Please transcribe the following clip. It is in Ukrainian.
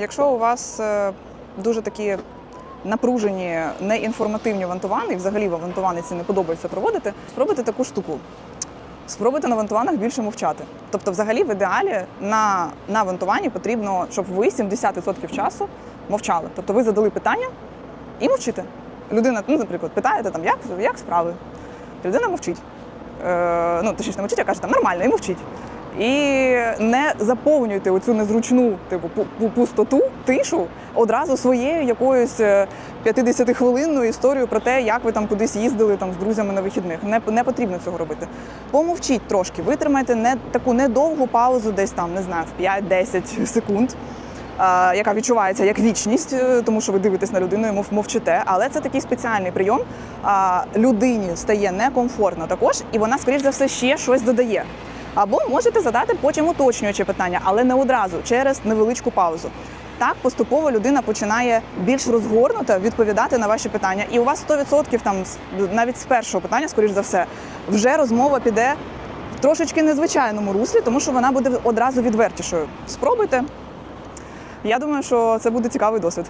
Якщо у вас е, дуже такі напружені, неінформативні вантувани, і взагалі вам вантувани ці не подобається проводити, спробуйте таку штуку. Спробуйте на вантуванах більше мовчати. Тобто, взагалі, в ідеалі на, на вантуванні потрібно, щоб ви 70% часу мовчали. Тобто ви задали питання і мовчите. Людина, ну, наприклад, питаєте там, як, як справи? Людина мовчить. Е, ну, точніше, не мовчить, а каже, там нормально, і мовчить. І не заповнюйте оцю незручну типу пу- пу- пустоту, тишу одразу своєю якоюсь е, 50-хвилинною історією про те, як ви там кудись їздили там з друзями на вихідних. Не, не потрібно цього робити. Помовчіть трошки, витримайте не таку недовгу паузу, десь там не знаю, в 5-10 секунд. Яка відчувається як вічність, е, тому що ви дивитесь на людину і мов- мовчите. Але це такий спеціальний прийом. Людині стає некомфортно також, і вона, скоріш за все, ще щось додає. Або можете задати потім уточнюючі питання, але не одразу, через невеличку паузу. Так поступово людина починає більш розгорнуто відповідати на ваші питання. І у вас 100% там навіть з першого питання, скоріш за все, вже розмова піде в трошечки незвичайному руслі, тому що вона буде одразу відвертішою. Спробуйте. Я думаю, що це буде цікавий досвід.